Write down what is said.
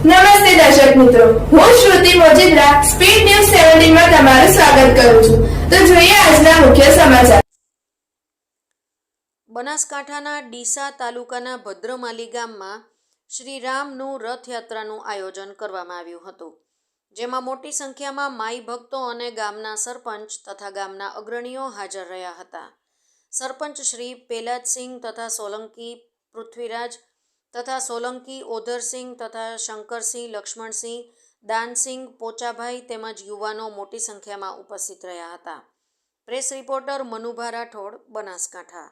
નમસ્તે દર્શક મિત્રો. હું શ્રુતિ મોજીદ્રા સ્પીડ ન્યૂઝ સેવન્ટીનમાં તમારું સ્વાગત કરું છું. તો જોઈએ આજના મુખ્ય સમાચાર. બનાસકાંઠાના ડીસા તાલુકાના ભદ્રમાલી ગામમાં શ્રી રામનું રથયાત્રાનું આયોજન કરવામાં આવ્યું હતું, જેમાં મોટી સંખ્યામાં માઈ ભક્તો અને ગામના સરપંચ તથા ગામના અગ્રણીઓ હાજર રહ્યા હતા. સરપંચ શ્રી પેલાદસિંહ તથા સોલંકી પૃથ્વીરાજ તથા સોલંકી ઓધરસિંહ તથા શંકરસિંહ લક્ષ્મણસિંહ દાનસિંહ પોચાભાઈ તેમજ યુવાનો મોટી સંખ્યામાં ઉપસ્થિત રહ્યા હતા. Press reporter Manubha Rathod, Banaskantha.